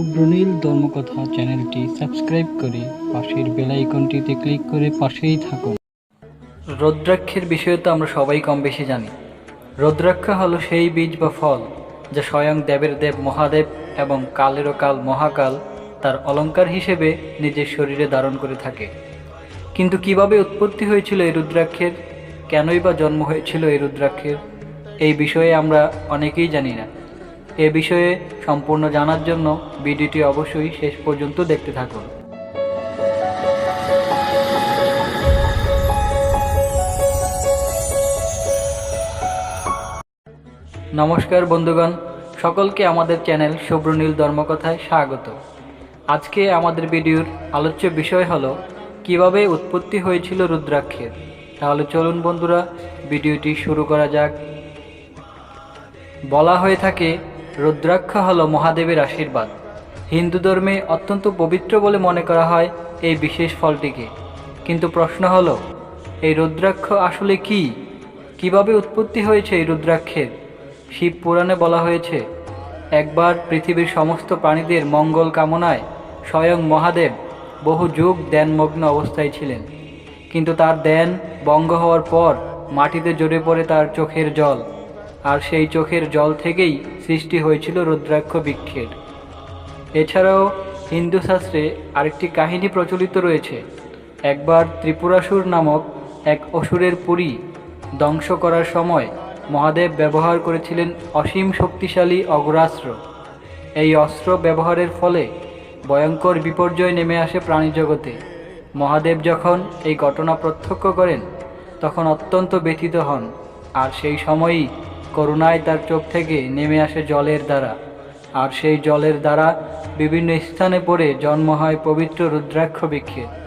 শুভ্রনীল ধর্মকথা চ্যানেলটি সাবস্ক্রাইব করে পাশের বেল আইকনটিতে ক্লিক করে পাশেই থাকুন। রুদ্রাক্ষের বিষয়ে তো আমরা সবাই কম বেশি জানি। রুদ্রাক্ষ হলো সেই বীজ বা ফল যা স্বয়ং দেবের দেব মহাদেব এবং কালেরও কাল মহাকাল তার অলঙ্কার হিসেবে নিজের শরীরে ধারণ করে থাকে। কিন্তু কীভাবে উৎপত্তি হয়েছিল এই রুদ্রাক্ষের? কেনই বা জন্ম হয়েছিল এই রুদ্রাক্ষের? এই বিষয়ে আমরা অনেকেই জানি না। এ বিষয়ে সম্পূর্ণ জানার জন্য ভিডিওটি অবশ্যই শেষ পর্যন্ত দেখতে থাকুন। নমস্কার বন্ধুগণ, সকলকে আমাদের চ্যানেল শুভ্রনীল ধর্মকথায় স্বাগত। আজকে আমাদের ভিডিওর আলোচ্য বিষয় হলো, কীভাবে উৎপত্তি হয়েছিল রুদ্রাক্ষের? তাহলে চলুন বন্ধুরা, ভিডিওটি শুরু করা যাক। বলা হয়ে থাকে রুদ্রাক্ষ হল মহাদেবের আশীর্বাদ। হিন্দু ধর্মে অত্যন্ত পবিত্র বলে মনে করা হয় এই বিশেষ ফলটিকে। কিন্তু প্রশ্ন হল, এই রুদ্রাক্ষ আসলে কি? কীভাবে উৎপত্তি হয়েছে এই রুদ্রাক্ষের? শিব পুরাণে বলা হয়েছে, একবার পৃথিবীর সমস্ত প্রাণীদের মঙ্গল কামনায় স্বয়ং মহাদেব বহু যুগ ধ্যানমগ্ন অবস্থায় ছিলেন। কিন্তু তার ধ্যান বঙ্গ হওয়ার পর মাটিতে জড়ে পড়ে তার চোখের জল। আর সেই চোখের জল থেকেই সৃষ্টি হয়েছিল রুদ্রাক্ষ বৃক্ষের। এছাড়াও হিন্দু শাস্ত্রে আরেকটি কাহিনী প্রচলিত রয়েছে। একবার ত্রিপুরাসুর নামক এক অসুরের পুরী ধ্বংস করার সময় মহাদেব ব্যবহার করেছিলেন অসীম শক্তিশালী অগ্রাস্ত্র। এই অস্ত্র ব্যবহারের ফলে ভয়ঙ্কর বিপর্যয় নেমে আসে প্রাণীজগতে। মহাদেব যখন এই ঘটনা প্রত্যক্ষ করেন, তখন অত্যন্ত ব্যথিত হন। আর সেই সময়ই করুণায় তার চোখ থেকে নেমে আসে জলের দ্বারা। আর সেই জলের দ্বারা বিভিন্ন স্থানে পড়ে জন্ম হয় পবিত্র রুদ্রাক্ষ বৃক্ষের